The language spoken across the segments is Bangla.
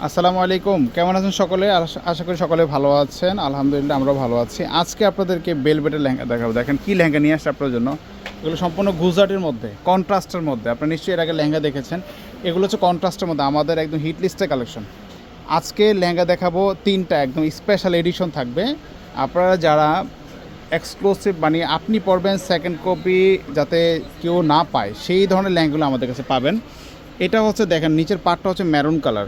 আসসালামু আলাইকুম। কেমন আছেন সকলে? আশ- করি সকলে ভালো আছেন। আলহামদুলিল্লাহ, আমরাও ভালো আছি। আজকে আপনাদেরকে বেলবেটের লেহেঙ্গা দেখাবো। দেখেন কী লেহেঙ্গা নিয়ে আসছে আপনার জন্য। এগুলো সম্পূর্ণ গুজরাটের মধ্যে, কন্ট্রাস্টের মধ্যে। আপনারা নিশ্চয়ই এর আগে লেহেঙ্গা দেখেছেন। এগুলো হচ্ছে কন্ট্রাস্টের মধ্যে, আমাদের একদম হিট লিস্টের কালেকশন। আজকে লেহেঙ্গা দেখাবো তিনটা, একদম স্পেশাল এডিশন থাকবে। আপনারা যারা এক্সক্লুসিভ মানে আপনি পড়বেন সেকেন্ড কপি যাতে কেউ না পায়, সেই ধরনের লেহেঙ্গাগুলো আমাদের কাছে পাবেন। এটা হচ্ছে, দেখেন, নিচের পাটটা হচ্ছে ম্যারুন কালার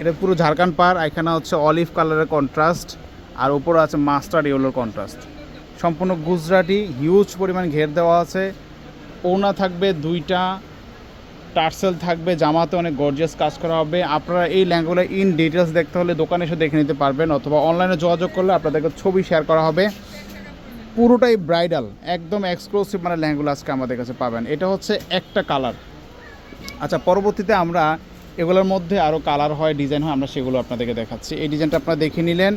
এটা পুরো ঝাড়খান্ড পার, এখানে হচ্ছে অলিভ কালারের কন্ট্রাস্ট আর উপরে আছে মাস্টার্ড ইয়েলোর কন্ট্রাস্ট সম্পূর্ণ গুজরাটি হিউজ পরিমাণ ঘের দেওয়া আছে। ওনা থাকবে দুইটা, টার্সেল থাকবে, জামাতে অনেক গর্জিয়াস কাজ করা হবে। আপনারা এই ল্যাঙ্গুলো ইন ডিটেলস দেখতে হলে দোকানে এসে দেখে নিতে পারবেন, অথবা অনলাইনে যোগাযোগ করলে আপনাদেরকে ছবি শেয়ার করা হবে। পুরোটাই ব্রাইডাল একদম এক্সক্লুসিভ মানে ল্যাঙ্গুলো আজকে আমাদের কাছে পাবেন। এটা হচ্ছে একটা কালার আচ্ছা পরবর্তীতে আমরা এগুলোর মধ্যে আরও কালার হয় ডিজাইন হয়, আমরা সেগুলো আপনাদেরকে দেখাচ্ছি। এই ডিজাইনটা আপনারা দেখে নিলেন।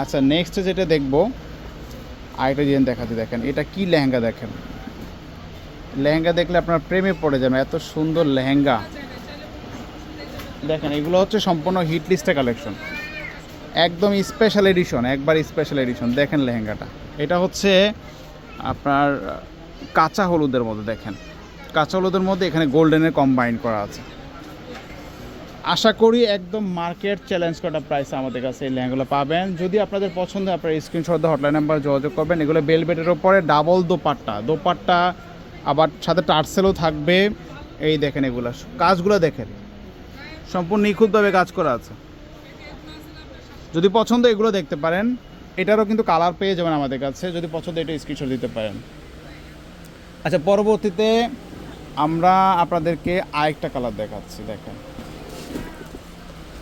আচ্ছা নেক্সট যেটা দেখব, আরেকটা ডিজাইন দেখাচ্ছি, দেখেন। এটা কি লেহেঙ্গা দেখেন? লেহেঙ্গা দেখলে আপনার প্রেমে পড়ে যাবে, এত সুন্দর লেহেঙ্গা। দেখেন, এগুলো হচ্ছে সম্পূর্ণ হিট লিস্টে কালেকশন একদম স্পেশাল এডিশন একবার স্পেশাল এডিশন দেখেন লেহেঙ্গাটা। এটা হচ্ছে আপনার, কাঁচা হলুদের মধ্যে, দেখেন। কাঁচা হলুদের মধ্যে এখানে গোল্ডেনের কম্বাইন করা আছে। আশা করি একদম মার্কেট চ্যালেঞ্জ করা প্রাইস আমাদের কাছে এই লেহেঙ্গাগুলো পাবেন। যদি আপনাদের পছন্দ আপনার স্ক্রিনশট হটলাইন নাম্বার যোগাযোগ করবেন। এগুলো বেলবেটের ওপরে ডাবল দোপাট্টা। দোপাট্টা আবার সাথে টার্সেলও থাকবে। এই দেখেন এগুলো। কাজগুলো দেখেন। সম্পূর্ণ নিখুঁতভাবে কাজ করা আছে। যদি পছন্দ এগুলো দেখতে পারেন। এটারও কিন্তু কালার পেয়ে যাবেন আমাদের কাছে। যদি পছন্দ এটা স্ক্রিনশট দিতে পারেন। আচ্ছা পরবর্তীতে আমরা আপনাদেরকে আরেকটা কালার দেখাচ্ছি, দেখেন।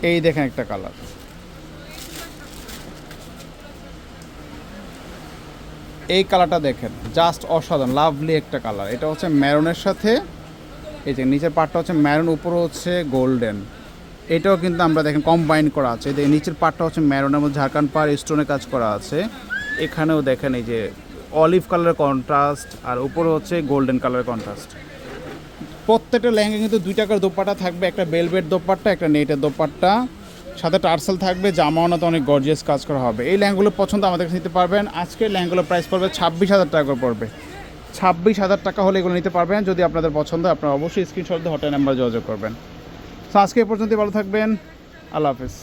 এই দেখেন একটা কালার। এই কালারটা দেখেন জাস্ট অসাধারণ লাভলি একটা কালার। এটা হচ্ছে ম্যারনের সাথে, এই যে নিচের পার্টটা হচ্ছে ম্যারন উপরে হচ্ছে গোল্ডেন এটাও কিন্তু আমরা দেখেন কম্বাইন করা আছে। এই নিচের পার্টটা হচ্ছে ম্যারনের মধ্যে ঝাড়খান্ড পার স্টোনে কাজ করা আছে। এখানেও দেখেন এই যে অলিভ কালারের কন্ট্রাস্ট আর উপরে হচ্ছে গোল্ডেন কালারের কন্ট্রাস্ট প্রত্যেকটা লেহেঙ্গা কিন্তু দুই টাকার দোপাটা থাকবে, একটা বেলভেট দোপাট্টা, একটা নেটের দোপাট্টা। সাথে টার্সেল থাকবে জামাওনাতে অনেক গর্জিয়াস কাজ করা হবে। এই ল্যাঙ্গুলো পছন্দ আমাদের কাছে নিতে পারবেন। আজকে ল্যাঙ্গুলোর প্রাইস পড়বে ছাব্বিশ হাজার টাকা করে পড়বে। ছাব্বিশ হাজার টাকা হলে এগুলো নিতে পারবেন। যদি আপনাদের পছন্দ আপনারা অবশ্যই স্ক্রিনশট দিয়ে হটলাইন নাম্বার যোগাযোগ করবেন। তো আজকে এ পর্যন্ত ভালো থাকবেন। আল্লাহ হাফিজ।